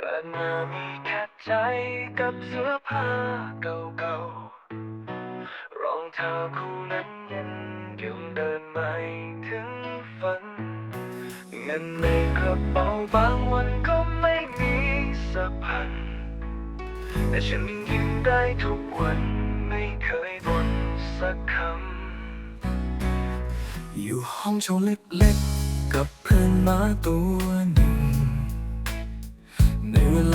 แต่หน้ามีแค่ใจกับเสื้อผ้าเก่าๆ รองเท้าคู่นั้นยังยู่เดินไม่ถึงฝัน เงินในกระเป๋าบางวันก็ไม่มีสักพัน แต่ฉันยังยิ้มได้ทุกวันไม่เคยบ่นสักคำ อยู่ห้องโชว์เล็กๆกับเพื่อนมาตัว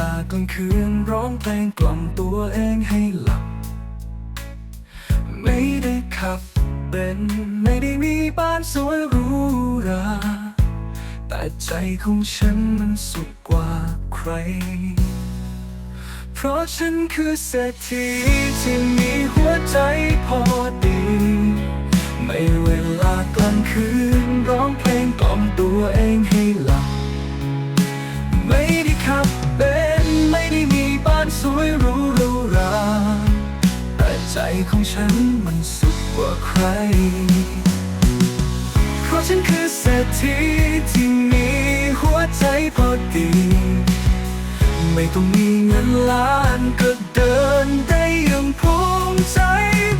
ากลางคืนร้องเพลงกล่อมตัวเองให้หลับ ไม่ได้ขับเป็นไม่ได้มีบ้านสวยหรูหราแต่ใจของฉันมันสุขกว่าใคร เพราะฉันคือเศรษฐีที่มีหัวใจพอดี ไม่เวลากลางคืนร้องเพลงกล่อมตัวเองให้หลับ ใจของฉันมันสุขกว่าใคร เพราะฉันคือเศรษฐีที่มีหัวใจพอดี ไม่ต้องมีเงินล้านก็เดินได้อย่างภูมิใจ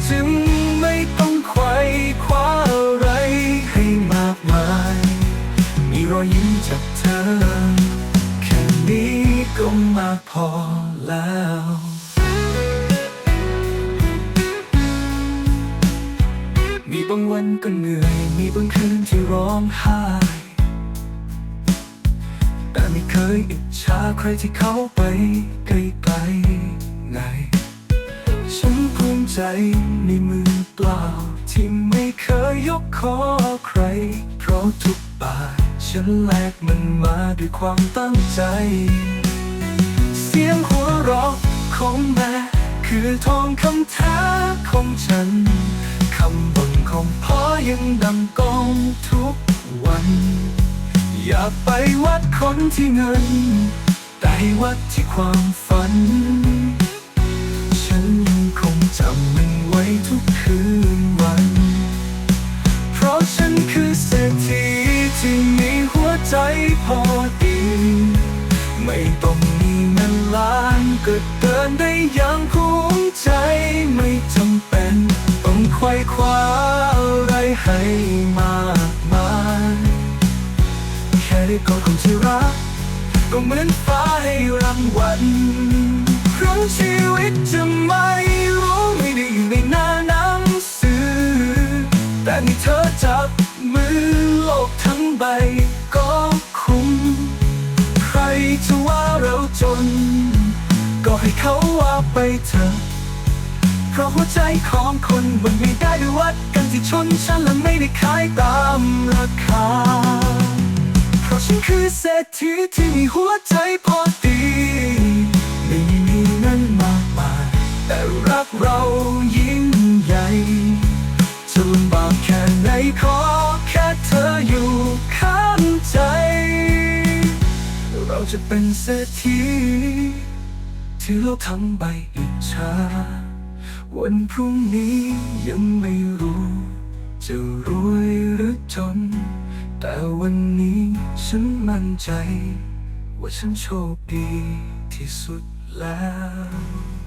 จึงไม่ต้องไขว่คว้าอะไรให้มากมาย มีรอยยิ้มจากเธอ แค่นี้ก็มากพอแล้วางวันก็เหนื่อย มีบางคืนที่ร้องไห้ แต่ไม่เคยอิจฉาใครที่เขาไปไกลๆไงฉันภูมิใจในมือเปล่า ที่ไม่เคยยกขอใคร เพราะทุกบาทฉันแลกมันมาด้วยความตั้งใจ เสียงหัวเราะของแม่ คือทองคำแท้ของฉันำบ่นของพ่อยังดังก้องทุกวัน อยากไปวัดคนที่เงิน แต่วัดที่ความฝัน ฉันยังคงจำมันไว้ทุกคืนวัน เพราะฉันคือเศรษฐีที่มีหัวใจพอดี ไม่ต้องมีเงินล้านก็เดินได้อย่างภูมิใจ แค่ได้กอดคนที่รัก ก็เหมือนฟ้าให้รางวัลเพราะชีวิตจะไม่รู้ไม่ได้อยู่ในหน้าหนังสือ แต่มีเธอจับมือโลกทั้งใบก็คุ้ม ใครจะว่าเราจน ก็ให้เขาว่าไปเถอะเพราะหัวใจของคนมันไม่ได้วัดกันที่ชนชั้นและไม่ได้ขายตามราคา ฉันคือเศรษฐีที่มีหัวใจพอดีไม่มีเงินมากมาย แต่รักเรายิ่งใหญ่จะลำบากแค่ไหนขอแค่เธออยู่ข้างใจ เราจะเป็นเศรษฐีที่โลกทั้งใบอิจฉาวันพรุ่งนี้ยังไม่รู้ จะรวยหรือจน แต่วันนี้ฉันมั่นใจ ว่าฉันโชคดีที่สุดแล้ว